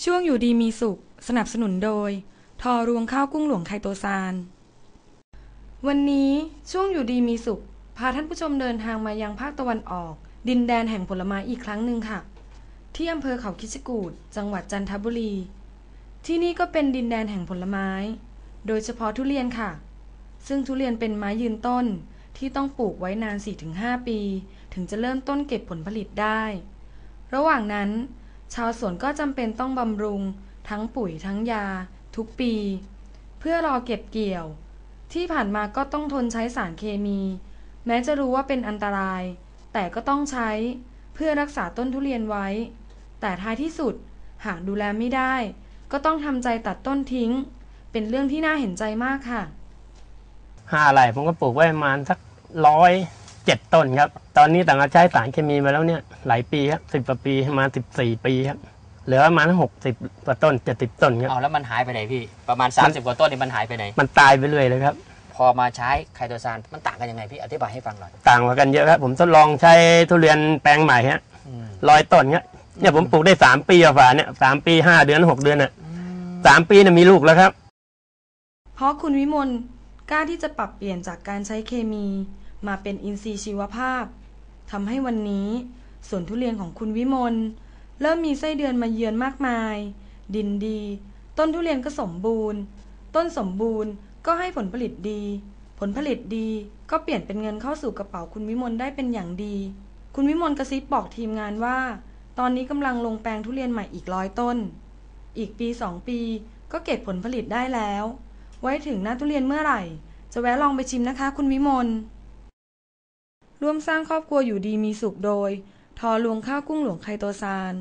ช่วงอยู่ดีมีสุข สนับสนุนโดย ทอรวงข้าวกุ้งหลวงไคโตซาน วันนี้ช่วงอยู่ดีมีสุข พาท่านผู้ชมเดินทางมายังภาคตะวันออก ดินแดนแห่งผลไม้อีกครั้งหนึ่งค่ะ ที่อำเภอเขาคิชกูดจังหวัดจันทบุรี ที่นี่ก็เป็นดินแดนแห่งผลไม้ โดยเฉพาะทุเรียนค่ะ ซึ่งทุเรียนเป็นไม้ยืนต้นที่ต้องปลูกไว้นาน 4-5 ปี ถึงจะเริ่มต้นเก็บผลผลิตได้ ระหว่างนั้น ชาวสวนก็จำเป็นต้องบำรุง ทั้งปุ๋ยทั้งยา ทุกปี เพื่อรอเก็บเกี่ยว ที่ผ่านมาก็ต้องทนใช้สารเคมี แม้จะรู้ว่าเป็นอันตราย แต่ก็ต้องใช้เพื่อรักษาต้นทุเรียนไว้ แต่ท้ายที่สุดหากดูแลไม่ได้ ก็ต้องทำใจตัดต้นทิ้ง เป็นเรื่องที่น่าเห็นใจมากค่ะห้าไร่ผมก็ปลูกไว้ประมาณสักร้อย เจ็ดต้นครับ ตอนนี้ต่างก็ใช้สารเคมีมาแล้วเนี่ย หลายปีครับสิบกว่าปีประมาณสิบสี่ปีครับเหลือประมาณหกสิบกว่าต้นเจ็ดสิบต้นครับเอาแล้วมันหายไปไหนพี่ ประมาณมัน30 กว่าต้นนี่มันหายไปไหน มันตายไปเรื่อยเลยครับ พอมาใช้ไคโตซานมันต่างกันยังไงพี่อธิบายให้ฟังหน่อย ต่างกันเยอะครับ ผมทดลองใช้ทุเรียนแปลงใหม่ฮะอืมร้อยต้นเนี่ยเนี่ยผมปลูกได้สามปีกว่าเนี่ยสามปีห้าเดือนหกเดือนอะสามปีเนี่ยมีลูกแล้วครับ เพราะคุณวิมลกล้าที่จะปรับเปลี่ยนจากการใช้เคมี มาเป็นอินทรีย์ชีวภาพทำให้วันนี้สวนทุเรียนของคุณวิมลเริ่มมีไส้เดือนมาเยือนมากมาย ดินดี ต้นทุเรียนก็สมบูรณ์ ต้นสมบูรณ์ก็ให้ผลผลิตดี ผลผลิตดีก็เปลี่ยนเป็นเงินเข้าสู่กระเป๋าคุณวิมลได้เป็นอย่างดี คุณวิมลกระซิบบอกทีมงานว่า ตอนนี้กำลังลงแปลงทุเรียนใหม่อีกร้อยต้น อีกปีสองปีก็เก็บผลผลิตได้แล้ว ไว้ถึงหน้าทุเรียนเมื่อไหร่ จะแวะลองไปชิมนะคะ คุณวิมล ร่วมสร้างครอบครัวอยู่ดีมีสุขโดย ทอลวงข้าวกุ้งหลวงไคโตซาน